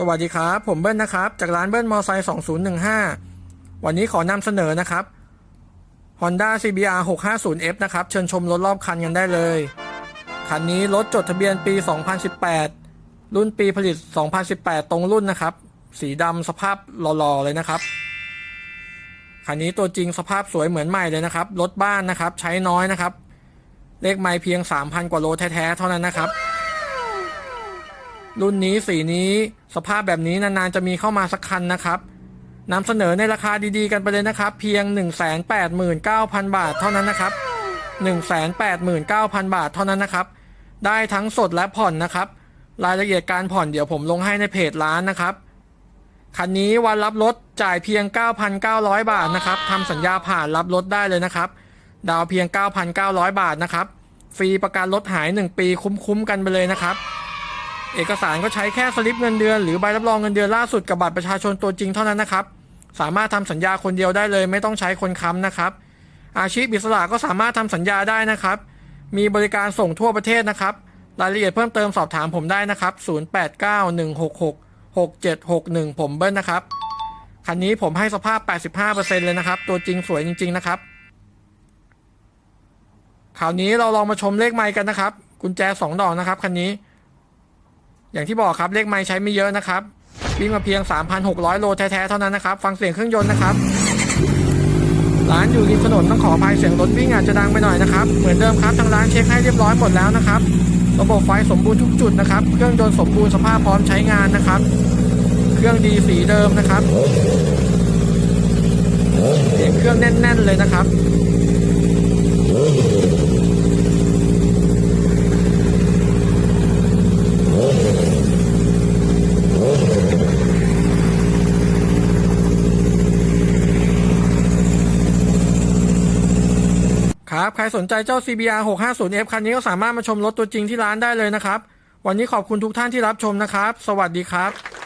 สวัสดีครับ ผมเบิ้ลนะครับ จากร้านเบิ้ลมอไซค์2015 วันนี้ขอนำเสนอนะครับ Honda CBR 650F นะครับ เชิญชมรถรอบคันกันได้เลย คันนี้รถจดทะเบียนปี 2018 รุ่นปีผลิต 2018 ตรงรุ่นนะครับ สีดำสภาพหล่อๆ เลยนะครับ คันนี้ตัวจริงสภาพสวยเหมือนใหม่เลยนะครับ รถบ้านนะครับ ใช้น้อยนะครับ เลขไม่เพียง 3,000 กว่าโลแท้ๆ เท่านั้นนะครับ รุ่นนี้สีนี้สภาพแบบนี้นานๆจะมีเข้ามาสักคันนะครับนำเสนอในราคาดีๆกันไปเลยนะครับ เพียง 189,000 บาทเท่านั้นนะครับ 189,000 บาทเท่านั้นนะครับ ได้ทั้งสดและผ่อนนะครับ รายละเอียดการผ่อนเดี๋ยวผมลงให้ในเพจร้านนะครับคันนี้วันรับรถจ่ายเพียง 9,900 บาทนะครับทำสัญญาผ่านรับรถได้เลยนะครับ ดาวเพียง 9,900 บาทนะครับ ฟรีประกันรถหาย 1 ปีคุ้มๆกันไปเลยนะครับ เอกสารก็ใช้แค่สลิปเงินเดือน หรือใบรับรองเงินเดือนล่าสุดกับบัตรประชาชนตัวจริงเท่านั้นนะครับ สามารถทำสัญญาคนเดียวได้เลย ไม่ต้องใช้คนค้ำนะครับ อาชีพอิสระก็สามารถทำสัญญาได้นะครับ มีบริการส่งทั่วประเทศนะครับ รายละเอียดเพิ่มเติมสอบถามผมได้นะครับ 0891666761 ผมเบิ้ลนะครับ คันนี้ผมให้สภาพ 85%เลยนะครับ ตัวจริงสวยจริง ๆ นะครับคราวนี้เราลองมาชมเลขไมค์กันนะครับ กุญแจสองดอกนะครับคันนี้ อย่างที่บอกครับเลขไม้ใช้ไม่เยอะนะครับ วิ่งมาเพียง 3,600 โลแท้ๆเท่านั้นนะครับ ฟังเสียงเครื่องยนต์นะครับ ร้านอยู่ริมถนนต้องขออภัยเสียงรถวิ่งอาจจะดังไปหน่อยนะครับ เหมือนเดิมครับทางร้านเช็คให้เรียบร้อยหมดแล้วนะครับ ระบบไฟสมบูรณ์ทุกจุดนะครับ เครื่องยนต์สมบูรณ์สภาพพร้อมใช้งานนะครับ เครื่องดีสีเดิมนะครับเสียงเครื่องแน่น ๆ เลยนะครับ ครับ ใครสนใจเจ้า CBR 650F คันนี้ก็สามารถมาชมรถตัวจริงที่ร้านได้เลยนะครับ วันนี้ขอบคุณทุกท่านที่รับชมนะครับ สวัสดีครับ